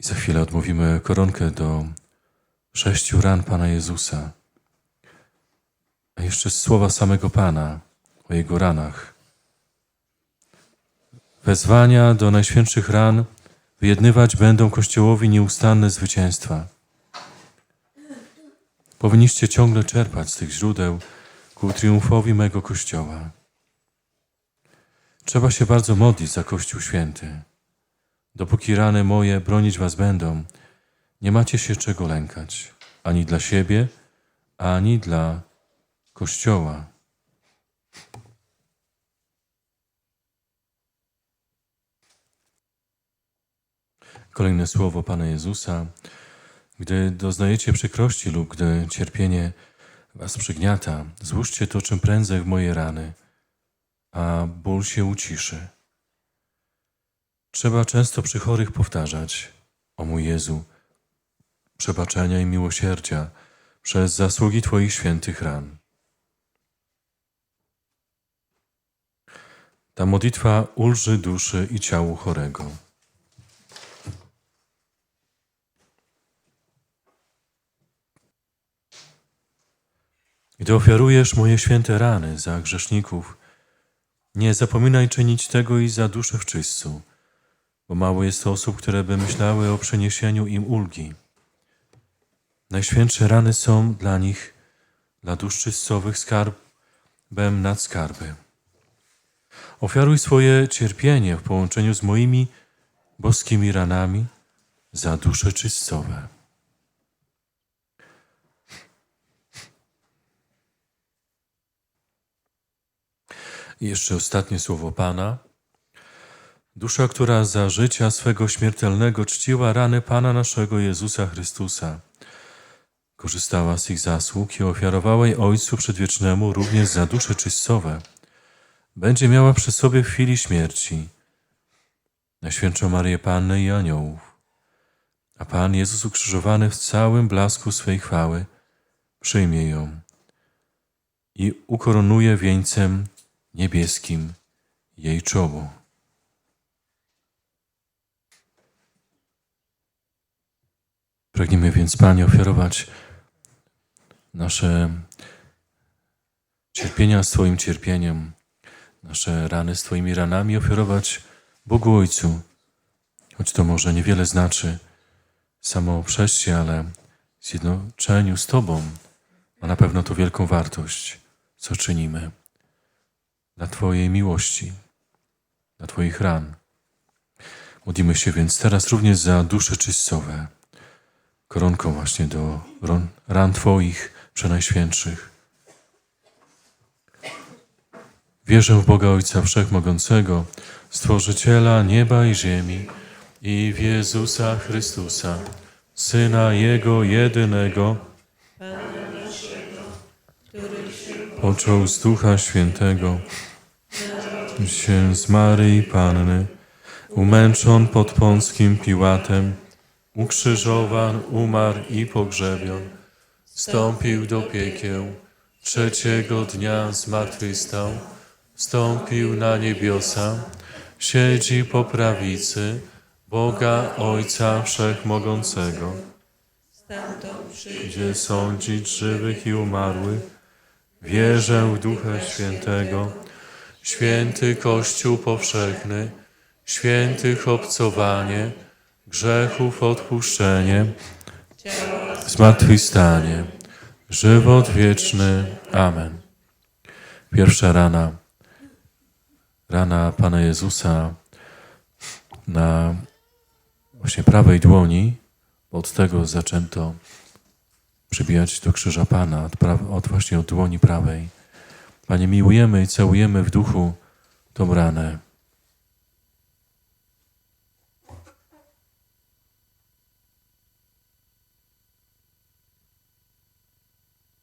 I za chwilę odmówimy koronkę do sześciu ran Pana Jezusa. A jeszcze słowa samego Pana o Jego ranach. Wezwania do najświętszych ran wyjednywać będą Kościołowi nieustanne zwycięstwa. Powinniście ciągle czerpać z tych źródeł ku triumfowi mego Kościoła. Trzeba się bardzo modlić za Kościół Święty. Dopóki rany moje bronić was będą, nie macie się czego lękać, ani dla siebie, ani dla Kościoła. Kolejne słowo Pana Jezusa. Gdy doznajecie przykrości lub gdy cierpienie was przygniata, złóżcie to czym prędzej w moje rany, a ból się uciszy. Trzeba często przy chorych powtarzać: O mój Jezu, przebaczenia i miłosierdzia przez zasługi Twoich świętych ran. Ta modlitwa ulży duszy i ciału chorego. Gdy ofiarujesz moje święte rany za grzeszników, nie zapominaj czynić tego i za duszę w czyśćcu, bo mało jest osób, które by myślały o przeniesieniu im ulgi. Najświętsze rany są dla nich, dla dusz czyścowych skarbem nad skarby. Ofiaruj swoje cierpienie w połączeniu z moimi boskimi ranami za dusze czyścowe. I jeszcze ostatnie słowo Pana. Dusza, która za życia swego śmiertelnego czciła rany Pana naszego Jezusa Chrystusa, korzystała z ich zasług i ofiarowała jej Ojcu Przedwiecznemu również za dusze czystowe, będzie miała przy sobie w chwili śmierci Najświętszą Marię Pannę i aniołów. A Pan Jezus ukrzyżowany w całym blasku swej chwały przyjmie ją i ukoronuje wieńcem niebieskim jej czoło. Pragniemy więc, Panie, ofiarować nasze cierpienia z Twoim cierpieniem, nasze rany z Twoimi ranami, ofiarować Bogu Ojcu, choć to może niewiele znaczy samo przejście, ale w zjednoczeniu z Tobą ma na pewno to wielką wartość, co czynimy dla Twojej miłości, dla Twoich ran. Modlimy się więc teraz również za dusze czystowe, koronką właśnie do ran Twoich przenajświętszych. Wierzę w Boga Ojca Wszechmogącego, Stworzyciela nieba i ziemi i w Jezusa Chrystusa, Syna Jego jedynego, począł z Ducha Świętego, się z Maryi Panny, umęczon pod Pąckim Piłatem, ukrzyżowan, umarł i pogrzebion, wstąpił do piekieł, trzeciego dnia zmartwychwstał, wstąpił na niebiosa, siedzi po prawicy Boga Ojca Wszechmogącego, Stamtąd przyjdzie sądzić żywych i umarłych. Wierzę w Ducha Świętego, święty Kościół powszechny, świętych obcowanie, grzechów odpuszczenie, zmartwychwstanie, żywot wieczny. Amen. Pierwsza rana, rana Pana Jezusa na właśnie prawej dłoni, bo od tego zaczęto przybijać do krzyża Pana, od, pra- od właśnie od dłoni prawej. Panie, miłujemy i całujemy w duchu tą ranę.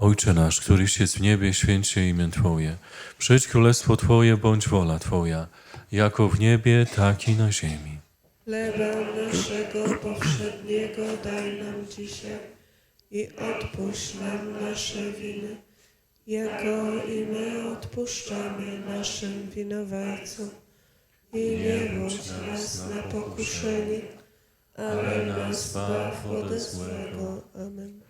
Ojcze nasz, któryś jest w niebie, święć się imię Twoje. Przyjdź królestwo Twoje, bądź wola Twoja, jako w niebie, tak i na ziemi. Chleba naszego powszedniego daj nam dzisiaj i odpuść nam nasze winy, jako i my odpuszczamy naszym winowajcom. I nie wódź nas na pokuszenie, ale nas zbaw ode złego. Amen.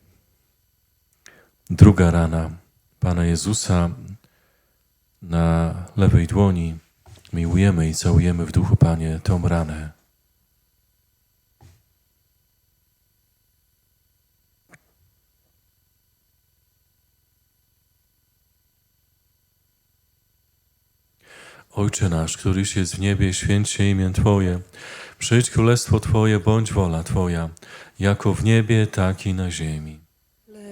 Druga rana Pana Jezusa na lewej dłoni. Miłujemy i całujemy w duchu, Panie, tą ranę. Ojcze nasz, któryś jest w niebie, święć się imię Twoje. Przyjdź królestwo Twoje, bądź wola Twoja, jako w niebie, tak i na ziemi.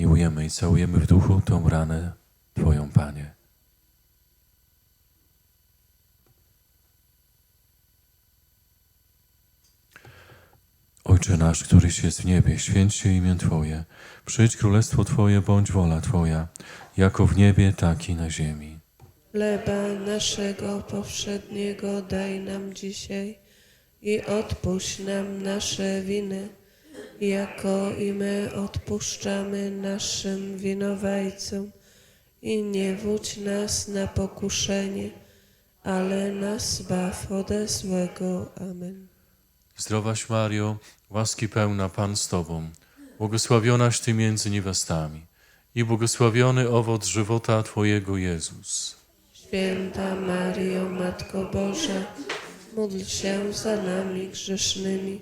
Miłujemy i całujemy w duchu tą ranę Twoją, Panie. Ojcze nasz, któryś jest w niebie, święć się imię Twoje. Przyjdź królestwo Twoje, bądź wola Twoja, jako w niebie, tak i na ziemi. Chleba naszego powszedniego daj nam dzisiaj i odpuść nam nasze winy, jako i my odpuszczamy naszym winowajcom. I nie wódź nas na pokuszenie, ale nas zbaw ode złego. Amen. Zdrowaś Mario, łaski pełna Pan z Tobą, błogosławionaś Ty między niewiastami i błogosławiony owoc żywota Twojego Jezus. Święta Maryjo, Matko Boża, módl się za nami grzesznymi,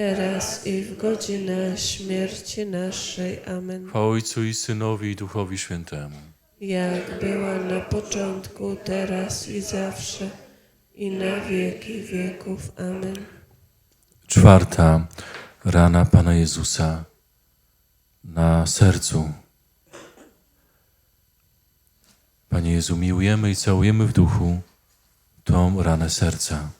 teraz i w godzinę śmierci naszej. Amen. Chwała Ojcu i Synowi i Duchowi Świętemu. Jak była na początku, teraz i zawsze, i na wieki wieków. Amen. Czwarta rana Pana Jezusa na sercu. Panie Jezu, miłujemy i całujemy w duchu tą ranę serca.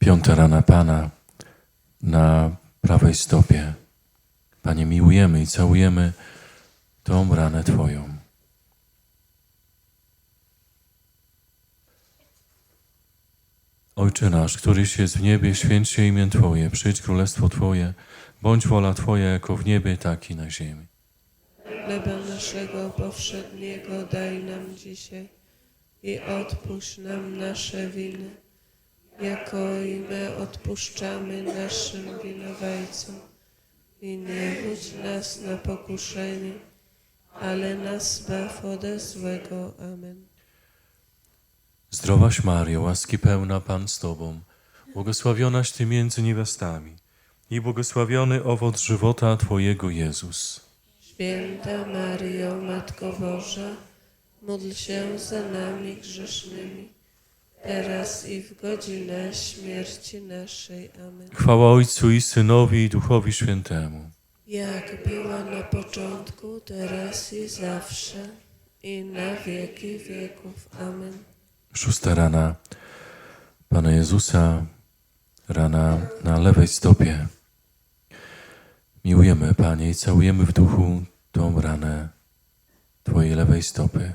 Piąta rana Pana na prawej stopie. Panie, miłujemy i całujemy tą ranę Twoją. Ojcze nasz, któryś jest w niebie, święć się imię Twoje, przyjdź królestwo Twoje, bądź wola Twoja jako w niebie, tak i na ziemi. Chleba naszego powszedniego daj nam dzisiaj i odpuść nam nasze winy, jako i my odpuszczamy naszym winowajcom. I nie wódź nas na pokuszenie, ale nas zbaw ode złego. Amen. Zdrowaś Mario, łaski pełna Pan z Tobą, błogosławionaś Ty między niewiastami i błogosławiony owoc żywota Twojego Jezus. Święta Maryjo, Matko Boża, módl się za nami grzesznymi, teraz i w godzinę śmierci naszej. Amen. Chwała Ojcu i Synowi i Duchowi Świętemu. Jak była na początku, teraz i zawsze, i na wieki wieków. Amen. Szósta rana Pana Jezusa, rana na lewej stopie. Miłujemy, Panie, i całujemy w duchu tą ranę Twojej lewej stopy.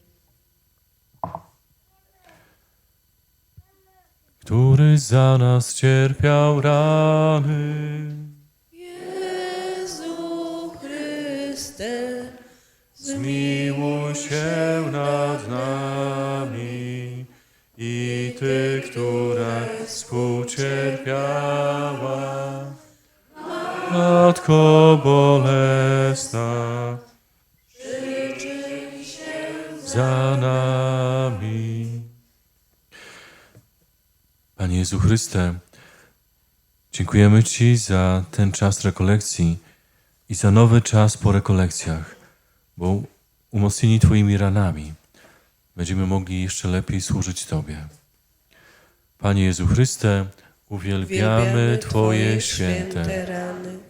Który za nas cierpiał rany, Jezu Chryste, zmiłuj się nad nami i Ty, która współcierpiała. Matko bolesna, za nami. Panie Jezu Chryste, dziękujemy Ci za ten czas rekolekcji i za nowy czas po rekolekcjach, bo umocnieni Twoimi ranami będziemy mogli jeszcze lepiej służyć Tobie. Panie Jezu Chryste, uwielbiamy Twoje święte rany.